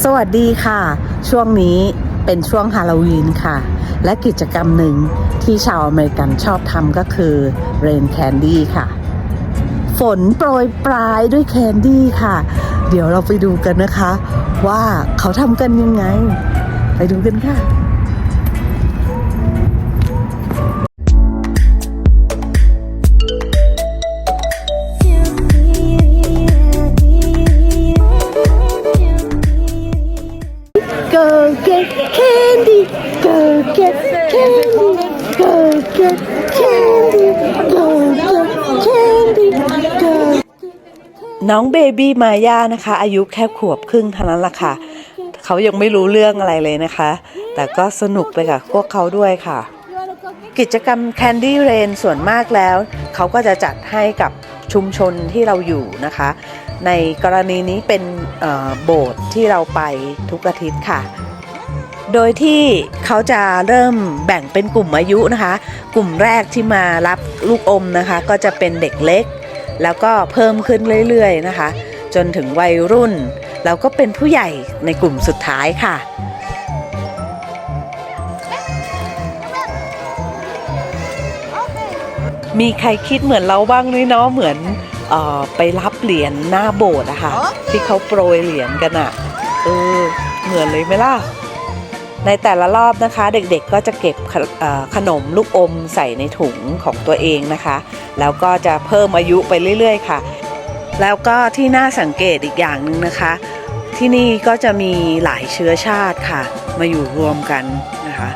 สวัสดีค่ะ ช่วงนี้เป็นช่วงฮาโลวีนค่ะ และกิจกรรมหนึ่งที่ชาวอเมริกันชอบทำก็คือเรนแคนดี้ค่ะ ฝนโปรยปลายด้วยแคนดี้ค่ะ เดี๋ยวเราไปดูกันนะคะ ว่าเขาทำกันยังไง ไปดูกันค่ะ get candy, go get candy, go get candy, go น้องเบบี้มาย่านะคะ อายุแค่ขวบครึ่งเท่านั้นละค่ะ เขายังไม่รู้เรื่องอะไรเลยนะคะ แต่ก็สนุกไปกับพวกเขาด้วยค่ะ กิจกรรม Candy Rain ส่วนมากแล้ว เขาก็จะจัดให้กับชุมชนที่เราอยู่นะคะ ในกรณีนี้เป็นโบสถ์ที่เราไปทุกอาทิตย์ค่ะ โดยที่เขาจะเริ่มแบ่งเป็นกลุ่มอายุนะคะ กลุ่มแรกที่มารับลูกอมนะคะ ก็จะเป็นเด็กเล็ก แล้วก็เพิ่มขึ้นเรื่อยๆนะคะ จนถึงวัยรุ่น แล้วก็เป็นผู้ใหญ่ในกลุ่มสุดท้ายค่ะมีใครคิดเหมือนเราบ้างไหมเนาะเหมือนเออไปรับเหรียญหน้าโบสถ์อะค่ะ ที่เขาโปรยเหรียญกันอะเออเหมือนเลยไหมล่ะ ในแต่ละรอบนะคะ เด็กๆก็จะเก็บขนมลูกอมใส่ในถุงของตัวเองนะคะ แล้วก็จะเพิ่มอายุไปเรื่อย ๆ ค่ะ แล้วก็ที่น่าสังเกตอีกอย่างหนึ่งนะคะ ที่นี่ก็จะมีหลายเชื้อชาติค่ะ มาอยู่รวมกันนะคะ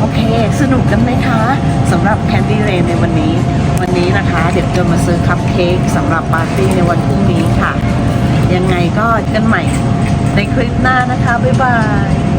โอเค สนุกกันไหมคะสำหรับแคนดี้เรนในวันนี้ วันนี้นะคะ เดี๋ยวจะมาซื้อคัพเค้กสำหรับปาร์ตี้ในวันพรุ่งนี้ค่ะ ยังไงก็เจอกันใหม่ในคลิปหน้านะคะ บ๊ายบาย